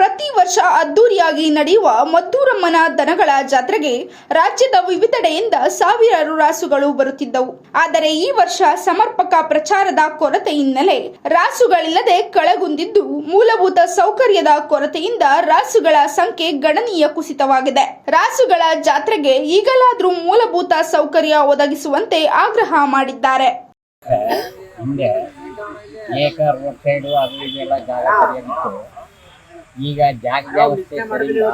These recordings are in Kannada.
ಪ್ರತಿ ವರ್ಷ ಅದ್ದೂರಿಯಾಗಿ ನಡೆಯುವ ಮದ್ದೂರಮ್ಮನ ದನಗಳ ಜಾತ್ರೆಗೆ ರಾಜ್ಯದ ವಿವಿಧೆಡೆಯಿಂದ ಸಾವಿರಾರು ರಾಸುಗಳು ಬರುತ್ತಿದ್ದವು. ಆದರೆ ಈ ವರ್ಷ ಸಮರ್ಪಕ ಪ್ರಚಾರದ ಕೊರತೆ ಹಿನ್ನೆಲೆ ರಾಸುಗಳಿಲ್ಲದೆ ಕಳೆಗುಂದಿದ್ದು ಮೂಲಭೂತ ಸೌಕರ್ಯದ ಕೊರತೆಯಿಂದ ರಾಸುಗಳ ಸಂಖ್ಯೆ ಗಣನೀಯ ಕುಸಿತವಾಗಿದೆ. ರಾಸುಗಳ ಜಾತ್ರೆಗೆ ಈಗಲಾದರೂ ಮೂಲಭೂತ ಸೌಕರ್ಯ ಒದಗಿಸುವಂತೆ ಆಗ್ರಹ ಮಾಡಿದ್ದಾರೆ. ಅದು ಇದೆಲ್ಲ ಜಾಗ ಈಗ ಜಾಗ ವ್ಯವಸ್ಥೆ ಸರಿ ಇಲ್ಲ.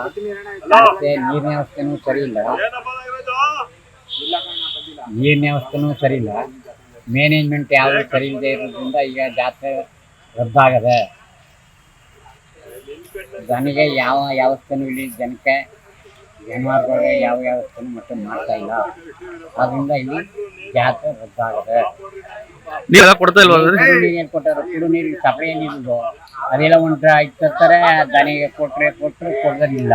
ಮತ್ತೆ ನೀರಿನ ವ್ಯವಸ್ಥೆನೂ ಸರಿ ಇಲ್ಲ. ನೀರಿನ ವ್ಯವಸ್ಥೆನೂ ಸರಿ ಇಲ್ಲ. ಮ್ಯಾನೇಜ್ಮೆಂಟ್ ಯಾವುದು ಸರಿ ಇಲ್ಲದೆ ಇರೋದ್ರಿಂದ ಈಗ ಜಾತ್ರೆ ರದ್ದಾಗದೆ. ನನಗೆ ಯಾವ ವ್ಯವಸ್ಥೆನೂ ಇಲ್ಲಿ ಜನಕ್ಕೆ ಜಾನುವಾರುಗಳಿಗೆ ಯಾವ ವ್ಯವಸ್ಥೆನೂ ಮತ್ತೆ ಮಾಡ್ತಾ ಇಲ್ಲ. ಅದರಿಂದ ಇಲ್ಲಿ ಜಾತ್ರೆ ರದ್ದಾಗದೆ. ನೀವೆಲ್ಲ ಕೊಡ್ತಾ ಇಲ್ವಾ ಅಂದ್ರೆ ಕುಡಿಯೋ ನೀರು ಏನ್ ಕೊಟ್ಟಾರ ಕುಡಿಯೋ ನೀರಿಗೆ ಸಪ್ಲೈ ನೀರಿದು ಅದೆಲ್ಲ ಒಂದು ತರ್ತಾರೆ ದನಿಗೆ ಕೊಟ್ರೆ ಕೊಟ್ರೆ ಕೊಡೋದಿಲ್ಲ.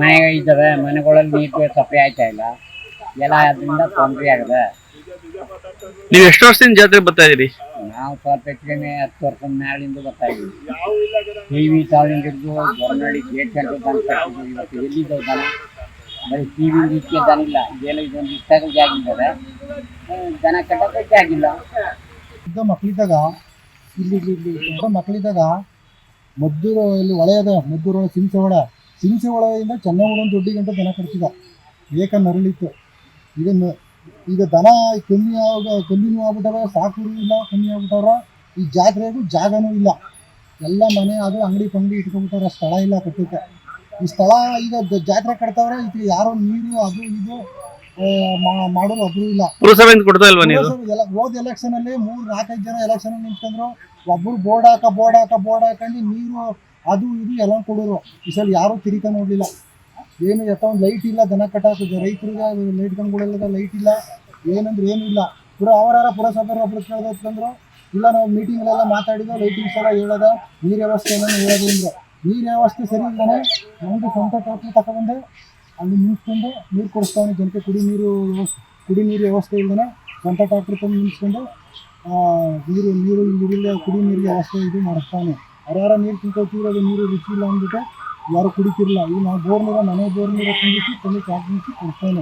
ಮನೆ ಇದ್ದಾವೆ ಮನೆಗಳಲ್ಲಿ ನೀರು ಸಪ್ಲೈ ಆಯ್ತಾ ಇಲ್ಲ. ಎಲ್ಲ ಅದರಿಂದ ತೊಂದರೆ ಆಗದೆ. ನೀವು ಎಷ್ಟು ವರ್ಷದಿಂದ ಜಾತ್ರೆ ಬರ್ತಾ ಇದೀರಿ? ನಾವು ಸ್ವಲ್ಪ ಹೆಚ್ಚಿಗೆ ಹತ್ತು ವರ್ಷದ ಮ್ಯಾಲಿಂದ ಬರ್ತಾ ಇದ್ದೀವಿ ಟಿ ವಿ ಹಿಡಿದು ಹೊರನಡಿ ಗೇಟ್ ಗಂಟೆ ಇವತ್ತು ಎಲ್ಲಿದ್ದವು ದನ ಬರೀ ಟಿ ವಿ ದನ ಇಲ್ಲ ಇದೆಲ್ಲ ಇದೊಂದು ಇಷ್ಟಾಗ ಜಾಗ ಇದ್ದಾರೆ ದನ ಕಟ್ಟಕ್ಕೆ ಆಗಿಲ್ಲ. ಇಲ್ಲ ಇದ್ದ ಮಕ್ಕಳಿದ್ದಾಗ, ಇಲ್ಲಿ ಇಲ್ಲಿ ಇದ್ದ ಮಕ್ಕಳಿದ್ದಾಗ, ಮದ್ದೂರು ಇಲ್ಲಿ ಒಳೆಯದ ಮದ್ದೂರು ಹೊಳೆ ಸಿಂಸೆ ಒಳ ಸಿಂಸೆ ಹೊಳೆಯಿಂದ ಚೆನ್ನಗೂಡ ದೊಡ್ಡಿ ಗಂಟೆ ದನ ಕಟ್ತಿದ್ದ. ಏಕ ನರಳಿತ್ತು. ಇದನ್ನು ಈಗ ದನ ಕಮ್ಮಿ ಆಗ ಕಮ್ಮಿನೂ ಆಗ್ಬಿಟ್ಟವ ಸಾಕುರು ಇಲ್ಲ, ಕಮ್ಮಿ ಆಗ್ಬಿಟ್ಟವ್ರ, ಈ ಜಾತ್ರೆಗೂ ಜಾಗನೂ ಇಲ್ಲ. ಎಲ್ಲ ಮನೆ ಅದು ಅಂಗಡಿ ಪಂಗಡಿ ಇಟ್ಕೊಂಡ್ಬಿಟ್ಟವ್ರ, ಸ್ಥಳ ಇಲ್ಲ ಕಟ್ಟಕ್ಕೆ. ಈ ಸ್ಥಳ ಈಗ ಜಾತ್ರೆ ಕಟ್ತವ್ರೆ ಇದು ಯಾರೋ ನೀರು ಅದು ಇದು ಆ, ಮಾ- ಮಾಡೋರು ಒಬ್ರು ಇಲ್ಲ. ಪುರಸಭೆಯಿಂದ ಕೊಡ್ತಾ ಇಲ್ವಾ ನೀವು ಪುರಸಭೆ ಎಲ್ಲ ಹೋದ ಎಲೆಕ್ಷನ್ ಅಲ್ಲಿ ಮೂರ್ ನಾಲ್ಕೈದು ಜನ ಎಲೆಕ್ಷನ್ ನಿಂತ್ಕೊಂಡ್ರು ಒಬ್ರು ಬೋರ್ಡ್ ಹಾಕ ಬೋರ್ಡ್ ಹಾಕ ಬೋರ್ಡ್ ಹಾಕೊಂಡು ನೀರು ಅದು ಇದು ಎಲ್ಲ ಕೊಡೋರು. ಈ ಸಲ ಯಾರು ತಿರಿಕ ನೋಡ್ಲಿಲ್ಲ. ಏನು ಎತ್ತ ಒಂದು ಲೈಟ್ ಇಲ್ಲ ದನ ಕಟ್ಟಾಕಿದೆ. ರೈತರಿಗೆ ಲೈಟ್ ಕಂಡುಗಳೆಲ್ಲ ಲೈಟ್ ಇಲ್ಲ. ಏನಂದ್ರೆ ಏನು ಇಲ್ಲ. ಪುರ ಅವರಾರ ಪುರಸಭೆ ಒಬ್ರು ಕೇಳಿದ್ರು ಇಲ್ಲ ನಾವು ಮೀಟಿಂಗ್ಲೆಲ್ಲ ಮಾತಾಡಿದ್ವಿ. ಲೈಟಿಂಗ್ಸ್ ಎಲ್ಲ ಹೇಳೋದ. ನೀರು ವ್ಯವಸ್ಥೆ ಏನೋ ಹೇಳೋದು ಅಂದ್ರೆ. ನೀರು ವ್ಯವಸ್ಥೆ ಸರಿ ಇಲ್ಲದೆ ನಮ್ದು ಸ್ವಂತ ಟೋಟಲ್ ತಗೊಂಡೆ ಅಲ್ಲಿ ನಿಲ್ಲಿಸ್ಕೊಂಡು ನೀರು ಕೊಡಿಸ್ತಾನೆ ಜನಕ್ಕೆ ಕುಡಿ ನೀರು ವ್ಯವಸ್ಥೆ, ಕುಡಿ ನೀರು ವ್ಯವಸ್ಥೆ ಇಲ್ಲದೆ ಸ್ವಂತ ಟ್ಯಾಕ್ಟ್ರಿ ತಂದು ನಿಲ್ಸ್ಕೊಂಡು ನೀರು ನೀರು ನೀರಿಲ್ಲ ಕುಡಿ ನೀರಿಗೆ ವ್ಯವಸ್ಥೆ ಇದು ಮಾಡಿಸ್ತಾನೆ. ಯಾರ್ಯಾರ ನೀರು ತಿನ್ಕೋತೀವಿ ಅದು ನೀರು ರುಚಿ ಇಲ್ಲ ಅಂದ್ಬಿಟ್ಟು ಯಾರು ಕುಡಿತಿರಲಿಲ್ಲ. ಈಗ ನಾವು ಬೋರ್ ನೀರು ಮನೆ ಬೋರ್ ತುಂಬಿಸಿ ತಂದು ಟ್ಯಾಕ್ಟ್ರಿ ಕೊಡ್ತಾನೆ.